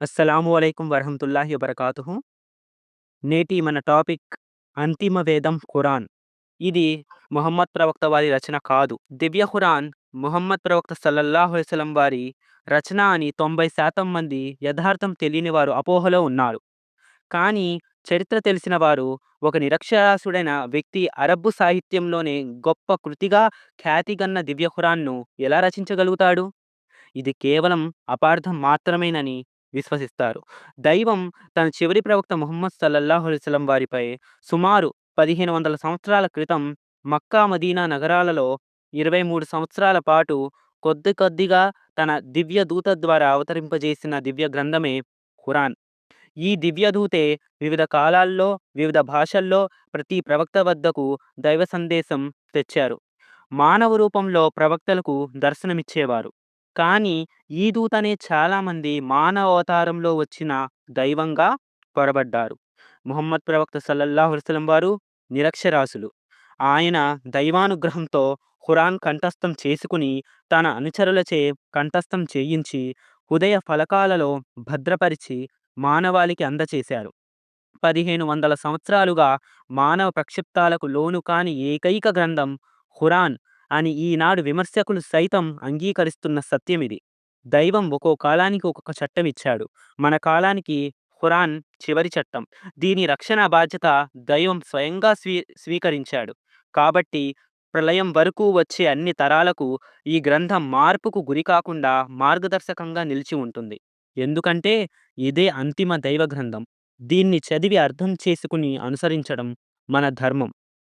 అస్సలాము అయికం వరహతుల్లాహి వబర్కాతు నేటి మన టాపిక్ అంతిమ వేదం ఖురాన్. ఇది మొహమ్మద్ ప్రవక్త వారి రచన కాదు. దివ్య ఖురాన్ మొహమ్మద్ ప్రవక్త సల్లల్లాహు వారి రచన అని 90% మంది యథార్థం తెలియని వారు అపోహలో ఉన్నారు. కానీ చరిత్ర తెలిసిన వారు ఒక నిరక్షరాస్యుడైన వ్యక్తి అరబ్బు సాహిత్యంలోనే గొప్ప కృతిగా ఖ్యాతిగన్న దివ్య ఖురాన్‌ను ఎలా రచించగలుగుతాడు? ఇది కేవలం అపార్థం మాత్రమేనని విశ్వసిస్తారు. దైవం తన చివరి ప్రవక్త ముహమ్మద్ సల్లల్లాహు అలైహి వారిపై సుమారు 1500 సంవత్సరాల క్రితం మక్కా, మదీనా నగరాలలో 23 సంవత్సరాల పాటు కొద్ది కొద్దిగా తన దివ్య దూత ద్వారా అవతరింపజేసిన దివ్య గ్రంథమే ఖురాన్. ఈ దివ్యదూతే వివిధ కాలాల్లో, వివిధ భాషల్లో ప్రతి ప్రవక్త వద్దకు దైవ సందేశం తెచ్చారు. మానవ రూపంలో ప్రవక్తలకు దర్శనమిచ్చేవారు. కానీ ఈ దూతనే చాలామంది మానవావతారంలో వచ్చిన దైవంగా పొరబడ్డారు. ముహమ్మద్ ప్రవక్త సల్లల్లాహు అలైహి వారు నిరక్షరాసులు ఆయన దైవానుగ్రహంతో ఖురాన్ కంఠస్థం చేసుకుని తన అనుచరులచే కంఠస్థం చేయించి హృదయ ఫలకాలలో భద్రపరిచి మానవాళికి అందచేశారు. 1500 సంవత్సరాలుగా మానవ ప్రక్షిప్తాలకు లోను కాని ఏకైక గ్రంథం ఖురాన్ అని ఈనాడు విమర్శకులు సైతం అంగీకరిస్తున్న సత్యమిది. దైవం ఒక్కో కాలానికి ఒక్కొక్క చట్టం ఇచ్చాడు మన కాలానికి ఖురాన్ చివరి చట్టం. దీని రక్షణ బాధ్యత దైవం స్వయంగా స్వీ స్వీకరించాడు. కాబట్టి ప్రళయం వరకు వచ్చే అన్ని తరాలకు ఈ గ్రంథం మార్పుకు గురికాకుండా మార్గదర్శకంగా నిలిచి ఉంటుంది. ఎందుకంటే ఇదే అంతిమ దైవ గ్రంథం. దీన్ని చదివి అర్థం చేసుకుని అనుసరించడం మన ధర్మం.